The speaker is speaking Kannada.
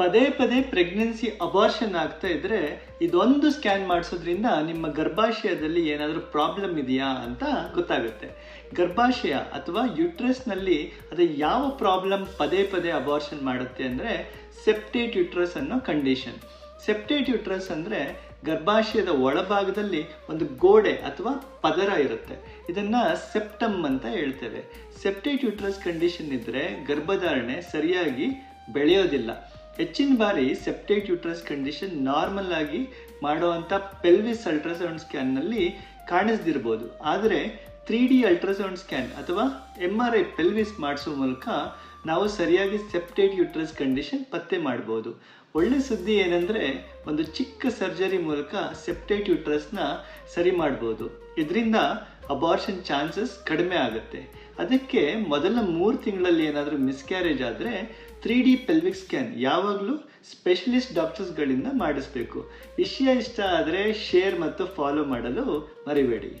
ಪದೇ ಪದೇ ಪ್ರೆಗ್ನೆನ್ಸಿ ಅಬಾರ್ಷನ್ ಆಗ್ತಾ ಇದ್ರೆ ಇದೊಂದು ಸ್ಕ್ಯಾನ್ ಮಾಡಿಸೋದ್ರಿಂದ ನಿಮ್ಮ ಗರ್ಭಾಶಯದಲ್ಲಿ ಏನಾದರೂ ಪ್ರಾಬ್ಲಮ್ ಇದೆಯಾ ಅಂತ ಗೊತ್ತಾಗುತ್ತೆ. ಗರ್ಭಾಶಯ ಅಥವಾ ಯುಟ್ರಸ್ನಲ್ಲಿ ಅದು ಯಾವ ಪ್ರಾಬ್ಲಮ್ ಪದೇ ಪದೇ ಅಬಾರ್ಷನ್ ಮಾಡುತ್ತೆ ಅಂದರೆ ಸೆಪ್ಟೇಟ್ ಯುಟ್ರಸ್ ಅನ್ನೋ ಕಂಡೀಷನ್ ಸೆಪ್ಟೇಟ್ ಯುಟ್ರಸ್ ಅಂದರೆ ಗರ್ಭಾಶಯದ ಒಳಭಾಗದಲ್ಲಿ ಒಂದು ಗೋಡೆ ಅಥವಾ ಪದರ ಇರುತ್ತೆ. ಇದನ್ನ ಸೆಪ್ಟಮ್ ಅಂತ ಹೇಳ್ತೇವೆ. ಸೆಪ್ಟೇಟ್ ಯುಟ್ರಸ್ ಕಂಡೀಷನ್ ಇದ್ದರೆ ಗರ್ಭಧಾರಣೆ ಸರಿಯಾಗಿ ಬೆಳೆಯೋದಿಲ್ಲ. ಹೆಚ್ಚಿನ ಬಾರಿ ಸೆಪ್ಟೇಟ್ ಯುಟ್ರಸ್ ಕಂಡೀಷನ್ ನಾರ್ಮಲ್ ಆಗಿ ಮಾಡುವಂಥ ಪೆಲ್ವಿಸ್ ಅಲ್ಟ್ರಾಸೌಂಡ್ ಸ್ಕ್ಯಾನ್ನಲ್ಲಿ ಕಾಣಿಸ್ದಿರ್ಬೋದು. ಆದರೆ ತ್ರೀ ಡಿ ಅಲ್ಟ್ರಾಸೌಂಡ್ ಸ್ಕ್ಯಾನ್ ಅಥವಾ ಎಂ ಆರ್ ಐ ಪೆಲ್ವಿಸ್ ಮಾಡಿಸೋ ಮೂಲಕ ನಾವು ಸರಿಯಾಗಿ ಸೆಪ್ಟೇಟ್ ಯುಟ್ರಸ್ ಕಂಡೀಷನ್ ಪತ್ತೆ ಮಾಡ್ಬೋದು. ಒಳ್ಳೆ ಸುದ್ದಿ ಏನಂದರೆ ಒಂದು ಚಿಕ್ಕ ಸರ್ಜರಿ ಮೂಲಕ ಸೆಪ್ಟೇಟ್ ಯುಟ್ರಸ್ನ ಸರಿ ಮಾಡ್ಬೋದು. ಇದರಿಂದ ಅಬಾರ್ಷನ್ ಚಾನ್ಸಸ್ ಕಡಿಮೆ ಆಗುತ್ತೆ. ಅದಕ್ಕೆ ಮೊದಲ ಮೂರು ತಿಂಗಳಲ್ಲಿ ಏನಾದರೂ ಮಿಸ್ಕ್ಯಾರೇಜ್ ಆದರೆ ತ್ರೀ ಡಿ ಪೆಲ್ವಿಕ್ ಸ್ಕ್ಯಾನ್ ಯಾವಾಗಲೂ ಸ್ಪೆಷಲಿಸ್ಟ್ ಡಾಕ್ಟರ್ಸ್ಗಳಿಂದ ಮಾಡಿಸ್ಬೇಕು. ವಿಷಯ ಇಷ್ಟ ಆದರೆ ಶೇರ್ ಮತ್ತು ಫಾಲೋ ಮಾಡಲು ಮರಿಬೇಡಿ.